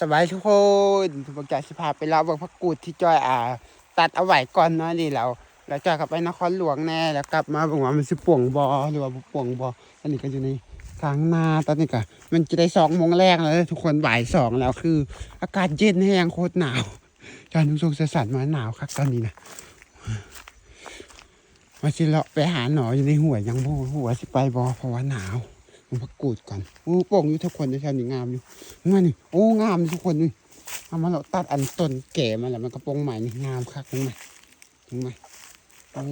สบายทุกคนทุกคนจะสิพาไปเล่าเรื่องพักกูดที่จอยอ่า ตัดเอาไว้ก่อนเนาะนี่เราแล้วจอยกลับไปนครหลวงแน่แล้วกลับมาบอกว่ามันสิป่วงบอหรือว่าป่วงบออันนี้ก็อยู่ในกลางนาตอนนี้ก็มันจะได้สองโมงแรกแล้วทุกคนบ่ายสองแล้วคือ อากาศเย็นแห้งโคตรหนาวจอยนุ่งทรงเสื้อสันมาหนาวครับตอนนี้นะมาสิเลาะไปหาหนออยู่ในหัวยังบ่หัวสิไปบอเพราะว่าหนาว มันพักกูดก่อนโอ้โป่งอยู่ทุกคนในแถวนี้งามอยู่มานี่โอ้งามทุกคนนี่เอามาเราตัดอันต้นแก่มาแล้วมันกระโปรงใหม่นี่งามคักลงมาลงมโอ้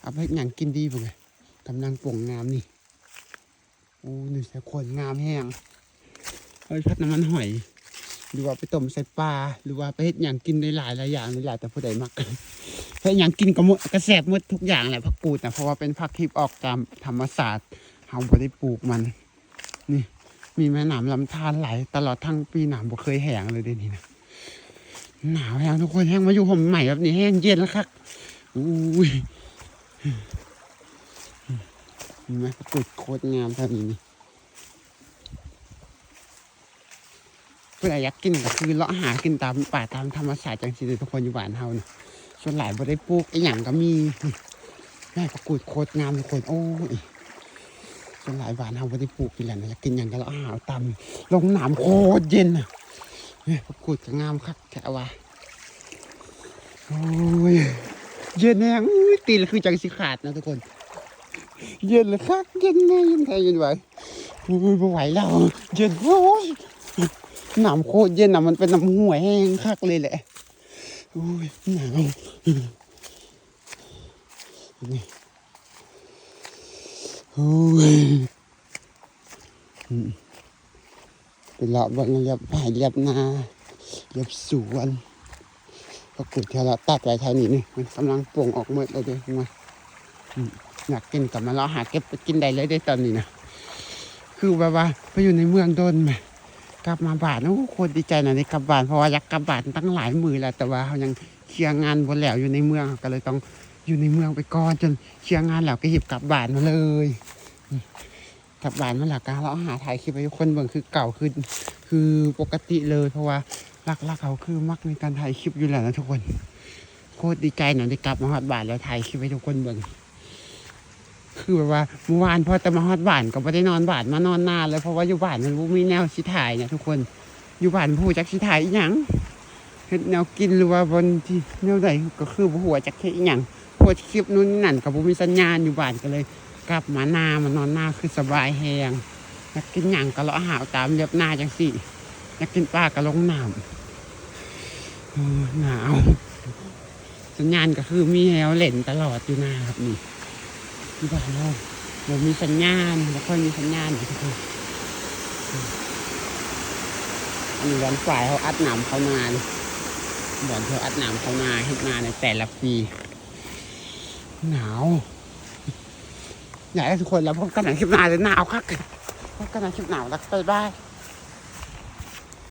เอาไปเฮ็ดหยังกินดีบ่ไงกำลังป่งงามนี่โอ้นี่แต่คนงามแห้งเอาไปพัดน้ำมันหอย หรือว่าไปต้มใส่ปลาหรือว่าไปเฮ็ดหยังกินได้หลายหลายอย่างหลายแต่ผู้ใดมักเฮ็ดหยังกินก็หมดกระแสบหมดทุกอย่างแหละผักกูดนะเพราะว่าเป็นผักที่ออกตามธรรมศาสตร์ เฮาบ่ได้ปลูกมัน นี่ มีแม่น้ำลำธารไหลตลอดทั้งปีหนามบ่เคยแห้งเลยเดี๋ยวนี้นะหนาวแห้งทุกคนแห้งมาอยู่ผมใหม่แบบนี้แห้งเย็นแล้วครับอุ้ยเห็นไหมกุดโคตรงามแบบนี้นี่เพื่ออยากกินก็คือเลาะหากินตามป่าตามธรรมชาติจังสิเลยทุกคนอยู่บ้านเฮานี่ส่วนหลายบ่ได้ปลูกไอ้หยังก็มีแม่ประกูดโคตรงามทุกคนโอ้ย เป็นหลายบานเฮาบ่ได้ปลูกกินแหละนะอยากกินอย่างก็แล้วหาวตำลงน้ำโคตรเย็นอะเนี่ยปรากฏก็งามคักแค่ว่าโอ้ยเย็นแน่อุ้ยตีนคือจังสิขาดนะทุกคน เย็นเลยคักเย็นแน่เย็นแท้เย็นไหวโอ้ยบ่ไหวแล้วเย็นโอ้ยน้ำโคตรเย็นอะมันเป็นน้ำห่วยแห้งคักเลยแหละโอ้ยหนาวนี่ โอ้ยอืมเป็นเลาะบางเรียบหายเรียบนาเรียบสวนปรากฏแค่เราตัดไว้ท่านี้นี่มันกำลังโป่งออกเมื่อเลยเด้มาอยากกินกลับมาเราะหาเก็บไปกินได้เลยได้ตอนนี้นะคือแบบว่าไปอยู่ในเมืองโดนไหมกลับมาบ้านโอ้โคตรดีใจนะได้กลับบ้านเพราะว่าอยากกลับบ้านตั้งหลายมือแล้วแต่ว่าเขายังเคลียร์งานบนแล้วอยู่ในเมืองก็เลยต้องอยู่ในเมืองไปก่อนจนเคลียร์งานแล้วก็หยิบกลับบ้านมาเลย อืมกลับบ้านมาแล้วก็เราหาถ่ายคลิปให้ทุกคนเบิ่งคือเก่าคือคือปกติเลยเพราะว่าหลักๆเขาคือมักในการถ่ายคลิปอยู่แล้วนะทุกคน โคตรดีใจหน่อยได้กลับมาฮอดบ้านแล้วถ่ายคลิปให้ทุกคนเบิ่งคือแบบว่าเมื่อวานพอจะมาฮอดบ้านก็ไม่ได้นอนบ้านมานอนนานเลยเพราะว่าอยู่บ้านมันบ่มีแนวสิถ่ายเนี่ยทุกคนอยู่บ้านผู้จักสิถ่ายอีหยังเฮ็ดแนวกินหรือว่าบนที่แนวใดก็คือบ่ฮู้ว่าจักเฮ็ดอีหยังโพสต์คลิปนู่นนี่นั่นกับผมมีสัญญาณอยู่บ้านก็เลย กลับมานามานอนหน้าคือสบายแหงอยากกินหยังก็เลาะหาวตามเรียบหน้าจังสิอยากกินปลาก็ลงน้ำโอ้หนาว สัญญาณก็คือมีแฮวเล่นตลอดอยู่หน้าครับนี่ที่บ้านเราเรามีสัญญาณไม่ค่อยมีสัญญาณทุกคนอันนี้วันฝ่ายเขาอัดหนำเขานานบ่อนเขาอัดหนำเขานาเฮ็ดนาในแต่ละปี หนาว อยากให้ทุกคนแล้วพบกันในคลิปหน้าเลยหนาวคักพบกันในคลิปหนาวแล้วบ๊ายบาย